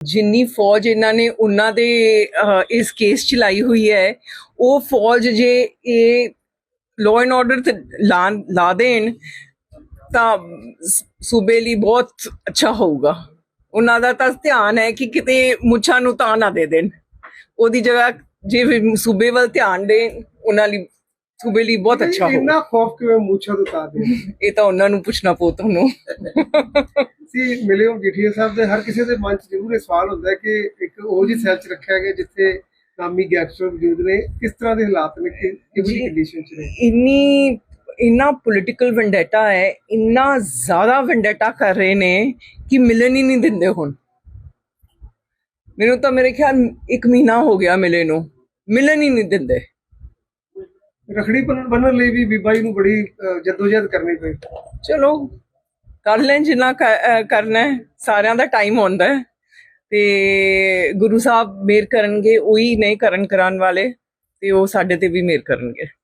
ਜਿੰਨੀ ਫੌਜ ਇਹਨਾਂ ਨੇ ਉਹਨਾਂ ਦੇ ਇਸ ਕੇਸ ਚ ਲਾਈ ਹੋਈ ਹੈ ਉਹ ਫੌਜ ਜੇ ਇਹ ਲਾਅ ਐਂਡ ਆਰਡਰ ਤੇ ਲਾ ਦੇਣ ਤਾਂ ਸੂਬੇ ਲਈ ਬਹੁਤ ਅੱਛਾ ਹੋਊਗਾ। ਉਹਨਾਂ ਦਾ ਤਾਂ ਧਿਆਨ ਹੈ ਕਿ ਕਿਤੇ ਮੁੱਛਾਂ ਨੂੰ ਤਾਂ ਨਾ ਦੇ ਦੇਣ। ਉਹਦੀ ਜਗ੍ਹਾ ਜੇ ਵੀ ਸੂਬੇ ਵੱਲ ਧਿਆਨ ਦੇਣ ਉਹਨਾਂ ਲਈ ਸੂਬੇ ਲਈ ਬਹੁਤ ਅੱਛਾ ਹੋਊਗਾ। ਇੰਨਾ ਖੌਫ ਕਿਵੇਂ ਮੂਛਾ ਤੋਂ ਉਤਾਰ ਦੇ ਇਹ ਤਾਂ ਉਹਨਾਂ ਨੂੰ ਪੁੱਛਣਾ ਪਊ ਤੁਹਾਨੂੰ। ਸੀ ਮਿਲੇ ਹੋ ਜੀਠੀਆ ਸਾਹਿਬ ਦੇ ਹਰ ਕਿਸੇ ਦੇ ਮਨ 'ਚ ਜ਼ਰੂਰ ਇਹ ਸਵਾਲ ਹੁੰਦਾ ਹੈ ਕਿ ਇੱਕ ਉਹ ਜੀ ਸੈਲ 'ਚ ਰੱਖਿਆ ਗਿਆ ਜਿੱਥੇ ਨਾਮੀ ਗੈਂਗਸਟਰ ਮੌਜੂਦ ਨੇ ਕਿਸ ਤਰ੍ਹਾਂ ਦੇ ਹਾਲਾਤ ਨੇ ਕਿ ਕਿਹੋ ਜਿਹੀ ਜੀ। ਕੰਡੀਸ਼ਨ 'ਚ ਨੇ? ਇੰਨੀ ਇੰਨਾ ਪੋਲਿਟੀਕਲ ਵੈਂਡੇਟਾ ਹੈ ਇੰਨਾ ਜ਼ਿਆਦਾ ਵੈਂਡੇਟਾ ਕਰ ਰਹੇ ਨੇ ਕਿ ਮਿਲਣ ਹੀ ਨਹੀਂ ਦਿੰਦੇ ਹੁਣ। ਮੈਨੂੰ ਤਾਂ ਮੇਰੇ ਖਿਆਲ ਇੱਕ ਮਹੀਨਾ ਹੋ ਗਿਆ ਮਿਲੇ ਨੂੰ ਮਿਲਣ ਹੀ ਨਹੀਂ ਦਿੰਦੇ। ਰਖੜੀ ਬੰਨਣ ਲਈ ਵੀ ਬੀਬਾ ਜੀ ਨੂੰ ਬੜੀ ਜੱਦੋਜਹਿਦ ਕਰਨੀ ਪਈ। ਚਲੋ ਕਰ ਲੈਣ, ਜਿੰਨਾ ਕ- ਕਰਨਾ ਸਾਰਿਆਂ ਦਾ ਟਾਈਮ ਹੁੰਦਾ ਹੈ। ਤੇ ਗੁਰੂ ਸਾਹਿਬ ਮੇਰ ਕਰਨਗੇ, ਉਹੀ ਨਹੀਂ ਕਰਨ ਕਰਾਉਣ ਵਾਲੇ, ਤੇ ਉਹ ਸਾਡੇ ਤੇ ਵੀ ਮੇਰ ਕਰਨਗੇ।